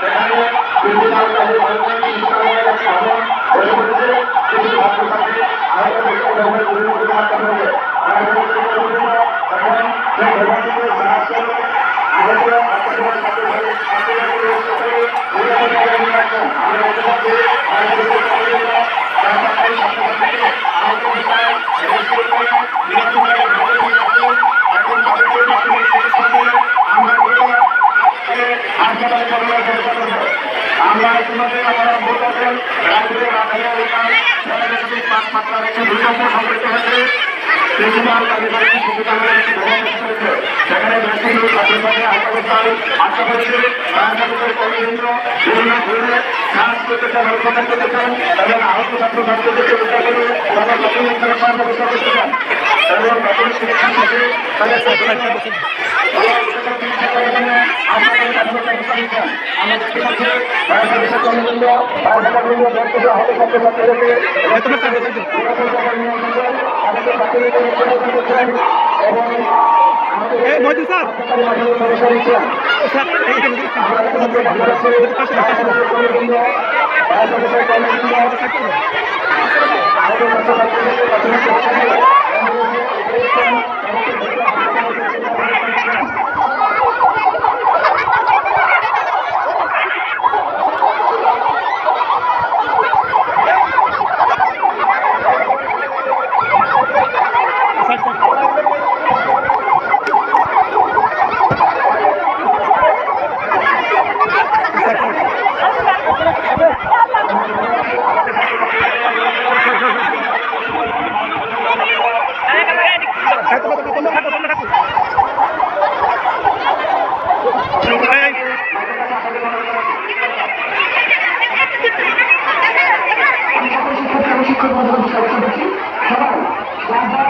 সেখানে প্রিন্সিপাল কাজে বলবেন ইসলামের কাছে আমার হয়ে পড়েছে কিছু ছাত্রছাত্রী আহত এবং বিভিন্ন প্রতিবাদ করেছে আর এখন যে ভোটারদের সাহায্য সেখানে বেশ কিছু ছাত্রছাত্রী আত্মবস্থায় আত্মপরিচয় রাজনীতির কর্মীবৃন্দ, বিভিন্ন ধরনের কাজ করতেছেন অর্পণ করতেছেন এবং আহত ছাত্রছাত্রীদেরকে উদ্ধার করে তারা প্রাথমিক চিকিৎসার ব্যবস্থা করতেছেন এবং তাদের দেখতে পাচ্ছি বাংলাদেশের কর্মীবৃন্দ বাংলাদেশ ব্যক্তিদের আমাদের শিক্ষক শিক্ষক সবাই